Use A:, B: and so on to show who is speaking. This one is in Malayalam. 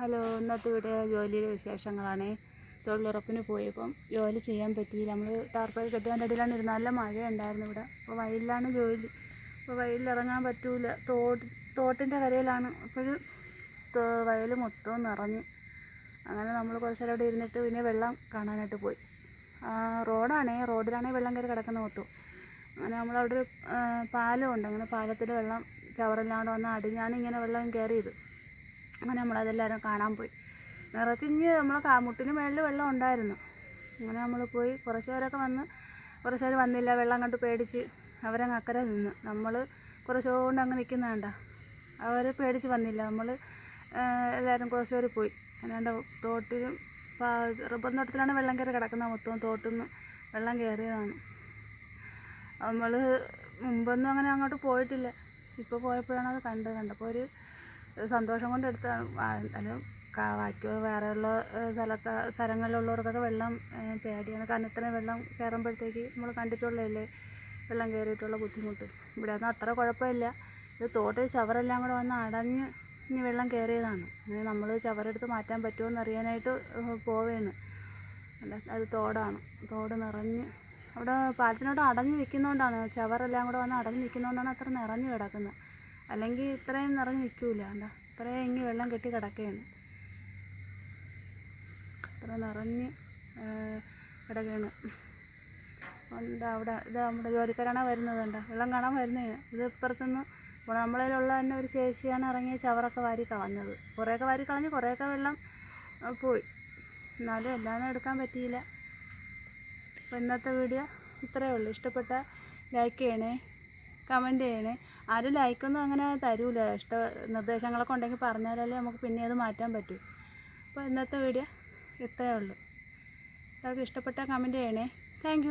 A: ഹലോ ഇന്നത്തെ ഇവിടെ ജോലിയിലെ വിശേഷങ്ങളാണ്. തൊഴിലുറപ്പിന് പോയപ്പം ജോലി ചെയ്യാൻ പറ്റിയില്ല. നമ്മൾ ടാർപ്പായി കെട്ടിയതിന്റെ അടിയിലാണ് ഇരുന്നത് നല്ല മഴയുണ്ടായിരുന്നു ഇവിടെ. അപ്പോൾ വയലിലാണ് ജോലി. അപ്പോൾ വയലിലിറങ്ങാൻ പറ്റൂല. തോട്ട് തോട്ടിന്റെ കരയിലാണ്. അപ്പോഴും വയൽ മൊത്തവും നിറഞ്ഞ്. അങ്ങനെ നമ്മൾ കുറച്ച് നേരം അവിടെ ഇരുന്നിട്ട് പിന്നെ വെള്ളം കാണാനായിട്ട് പോയി. റോഡാണേ. റോഡിലാണേ വെള്ളം കയറി കിടക്കുന്ന മൊത്തം. അങ്ങനെ നമ്മളവിടെ ഒരു പാലമുണ്ട് അങ്ങനെ പാലത്തിൽ വെള്ളം ചവറെല്ലാം വന്ന് അടിഞ്ഞാണ് ഇങ്ങനെ വെള്ളം കയറിയത്. അങ്ങനെ നമ്മളതെല്ലാവരും കാണാൻ പോയി. നിറച്ചിഞ്ഞ് നമ്മളെ കാമുട്ടിന് മേളിൽ വെള്ളം ഉണ്ടായിരുന്നു. അങ്ങനെ നമ്മൾ പോയി. കുറച്ച് പേരൊക്കെ വന്ന് കുറച്ച് പേര് വന്നില്ല. വെള്ളം കണ്ട് പേടിച്ച് അവരങ്ങ് അക്കരെ നിന്ന്. നമ്മൾ കുറച്ച് കൊണ്ട് അങ്ങ് നിൽക്കുന്നതാണ്ട അവർ പേടിച്ച് വന്നില്ല. നമ്മൾ എല്ലാവരും കുറച്ച് പേര് പോയി. അല്ലാണ്ട് തോട്ടിലും റബ്ബർ തോട്ടത്തിലാണ് വെള്ളം കയറി കിടക്കുന്നത് മൊത്തം തോട്ടിൽ നിന്ന് വെള്ളം കയറിയതാണ്. നമ്മൾ മുമ്പൊന്നും അങ്ങനെ അങ്ങോട്ട് പോയിട്ടില്ല. ഇപ്പോൾ പോയപ്പോഴാണ് അത് കണ്ടത്. കണ്ടപ്പോൾ ഒരു സന്തോഷം കൊണ്ട് എടുത്താണ് അല്ല ബാക്കി വേറെയുള്ള ഏഹ്, സ്ഥലത്ത് സ്ഥലങ്ങളിലുള്ളവർക്കൊക്കെ വെള്ളം പേടിയാണ്. കാരണം ഇത്രയും വെള്ളം കയറുമ്പോഴത്തേക്ക് നമ്മൾ കണ്ടിട്ടുള്ളതല്ലേ? വെള്ളം കയറിയിട്ടുള്ള ബുദ്ധിമുട്ട്. ഇവിടെ ഒന്നും അത്ര കുഴപ്പമില്ല. ഇത് തോട്ടിൽ ചവറെല്ലാം കൂടെ വന്ന് അടഞ്ഞ് ഇനി വെള്ളം കയറിയതാണ്. ഇനി നമ്മൾ ചവറെടുത്ത് മാറ്റാൻ പറ്റുമോ എന്ന് അറിയാനായിട്ട് പോവുകയാണ് അല്ല അത് തോടാണ്. തോട് നിറഞ്ഞ് അവിടെ പാലത്തിനോട് അടഞ്ഞ് നിൽക്കുന്നതുകൊണ്ടാണ് ചവറെല്ലാം കൂടെ വന്ന് അടഞ്ഞ് നിൽക്കുന്നതുകൊണ്ടാണ് അത്ര നിറഞ്ഞ് കിടക്കുന്നത്. അല്ലെങ്കിൽ ഇത്രയും നിറഞ്ഞ് നിൽക്കില്ല എന്താ ഇത്രയും ഇങ്ങി വെള്ളം കെട്ടി കിടക്കുകയാണ്. ഇത്ര നിറഞ്ഞ് കിടക്കുകയാണ്. എന്താ അവിടെ? ഇത് നമ്മുടെ ജോലിക്കാരാണ് വരുന്നത് കണ്ടോ? വെള്ളം കാണാൻ വരുന്നതാണ്. ഇത് ഇപ്പുറത്തുനിന്ന് ഇപ്പോൾ നമ്മളതിലുള്ള തന്നെ ഒരു ചേച്ചിയാണ് ഇറങ്ങിയ ചവറൊക്കെ വാരി കളഞ്ഞത്. കുറേയൊക്കെ വാരി കളഞ്ഞ് കുറേയൊക്കെ വെള്ളം പോയി. എന്നാലും എല്ലാം എടുക്കാൻ പറ്റിയില്ല. അപ്പോൾ ഇന്നത്തെ വീഡിയോ ഇത്രയേ ഉള്ളൂ. ഇഷ്ടപ്പെട്ട ലൈക്ക് ചെയ്യണേ. കമന്റ് ചെയ്യണേ. ആരും ലൈക്കൊന്നും അങ്ങനെ തരൂല. ഇഷ്ട നിർദ്ദേശങ്ങളൊക്കെ ഉണ്ടെങ്കിൽ പറഞ്ഞാലല്ലേ നമുക്ക് പിന്നെ അത് മാറ്റാൻ പറ്റൂ. അപ്പോൾ ഇന്നത്തെ വീഡിയോ ഇത്രയേ ഉള്ളൂ. എല്ലാവർക്കും ഇഷ്ടപ്പെട്ടാൽ കമന്റ് ചെയ്യണേ. താങ്ക്